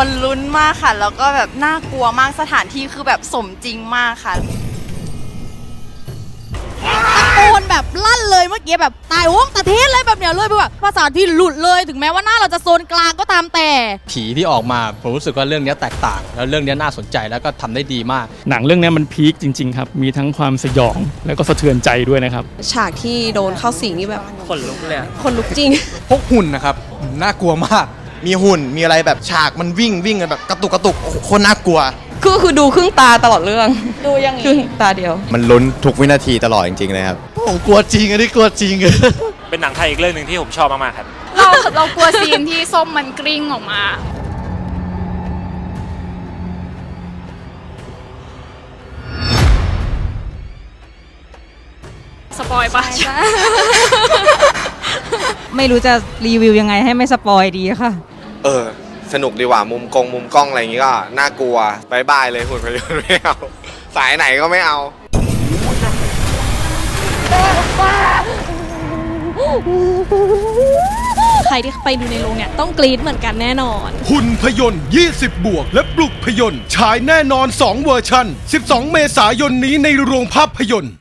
มันลุ้นมากค่ะ แล้วก็แบบน่ากลัวมากสถานที่คือแบบสมจริงมากค่ะตะโกนแบบลั่นเลยเมื่อกี้แบบตายวงตะเทศเลยแบบเนี้ยเลยแบบภาษาที่หลุดเลยถึงแม้ว่าหน้าเราจะโซนกลางก็ตามแต่ ผีที่ออกมาผมรู้สึกว่าเรื่องนี้แตกต่าง แล้วเรื่องนี้น่าสนใจแล้วก็ทำได้ดีมาก หนังเรื่องนี้มันพีคจริง ๆ ครับ มีทั้งความสยองแล้วก็สะเทือนใจด้วยนะครับ ฉากที่โดนเข้าสิงนี่แบบคนลุกเลยคนลุกจริง พวกหุ่นนะครับน่ากลัวมาก มีหุ่นมีอะไรแบบฉากมันวิ่งวิ่งกันแบบกระตุกกระตุกโอ้โหโคนน่ากลัว คือคือดูครึ่งตาตลอดเรื่อง ดูยังครึ่งตาเดียว มันลุ้นทุกวินาทีตลอดจริงๆเลยครับผมกลัวจริงอันนี้กลัวจริง เป็นหนังไทยอีกเรื่องหนึ่งที่ผมชอบมากๆครับ เราเรากลัวซีนที่ส้มมันกลิ้งออกมา สปอยปะไม่รู้จะรีวิวยังไงให้ไม่สปอยดีค่ะ เออ สนุกดีกว่ามุมกงมุมกล้องอะไรอย่างงี้ก็น่ากลัวบายบายเลยหุ่นพยนต์ไม่เอา สายไหนก็ไม่เอา ใครที่ไปดูในโรงเนี่ยต้องกรี๊ดเหมือนกันแน่นอน หุ่นพยนต์ 20 บวก และปลุกพยนต์ ฉายแน่นอน 2 เวอร์ชัน12 เมษายนนี้ในโรงภาพยนตร์